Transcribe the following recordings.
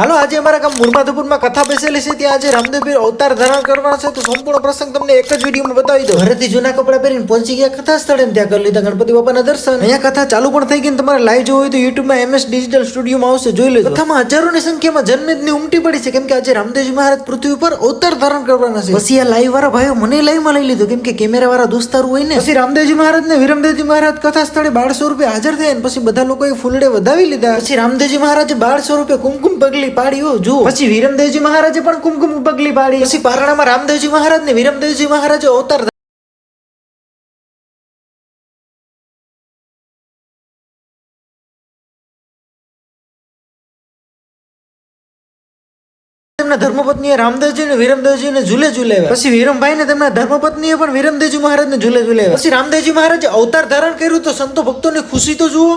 હાલો, આજે અમારા ગામ મુરમાધપુરમાં કથા બેસેલી છે. ત્યાં આજે રામદેવભાઈ અવતાર ધારણ કરવાના છે. તો સંપૂર્ણ પ્રસંગ તમને એક જ વિડીયોમાં બતાવી દો ઘરેથી જૂના કપડા પહેરીને પહોંચી ગયા કથા સ્થળે ત્યાં કરી લીધા ગણપતિ બાપાના દર્શન. અહીંયા કથા ચાલુ પણ થઈ ગઈ તમારે લાઈવ જોવું હોય તો યુટ્યુબમાં એમએસ ડિજિટલ સ્ટુડિયોમાં આવશે. જોઈ લેજો. કથામાં હજારોની સંખ્યામાં જનમેદની ઉમટી પડી છે. કેમ કે આજે રામદેવજી મહારાજ પૃથ્વી ઉપર અવતાર ધારણ કરવાના છે. પછી આ લાઈવ વાળા ભાઈઓ મને લાઈવમાં લઈ લીધો. કેમ કે કેમેરા વાળા દોસ્તારો હોય ને. પછી રામદેવજી મહારાજ ને વિરમદેવજી મહારાજ કથા સ્થળે બારસો રૂપિયા હાજર થયા પછી બધા લોકોએ ફૂલડે વધાવી લીધા. પછી રામદેવજી મહારાજે બારસો રૂપિયા કુમકુમ પગલી પાડી પાડ્યું જુઓ. પછી વિરમદેવજી મહારાજે પણ કુમકુમ પગલી પાડી. પછી પારણામાં રામદેવજી મહારાજ ને વિરમદેવજી મહારાજે અવતાર તેમના ધર્મપત્નીએ રામદેવજી ને વિરમદેવજી ને ઝૂલે ઝૂલેવા પછી વીરમભાઈ ને તેમના ધર્મપત્નીએ પણ વિરમદેવજી મહારાજ ને ઝૂલે ઝૂલેવા પછી રામદેવજી મહારાજે અવતાર ધારણ કર્યું તો સંતો ભક્તોની ખુશી તો જુઓ.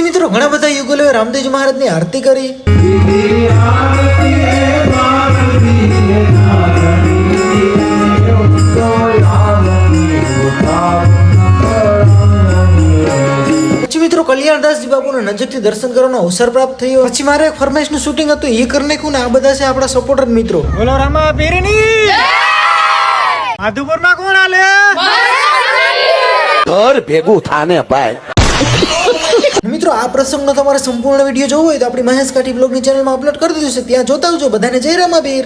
પછી મિત્રો ઘણા બધા યુગલોએ રામદેવજી મહારાજની આરતી કરી. પછી મિત્રો કલ્યાણદાસજી બાપુને નજીકથી દર્શન કરવાનો અવસર પ્રાપ્ત થયો. પછી મારે એક ફરમાઈશનું શૂટિંગ હતું એ કરી નાખ્યું ને આ બધા છે આપણા સપોર્ટર મિત્રો. બોલો રામા પેરીની! માધુપુરમાં કોણ આલે? ઘર ભેગું થાને ભાઈ. મિત્રો, આ પ્રસંગનો તમારે સંપૂર્ણ વીડિયો જોવો હોય તો આપણી મહેશ કાઠી બ્લોગની ચેનલમાં અપલોડ કરી દીધું છે. ત્યાં જોતા આવજો. બધાને જય રામાબીર.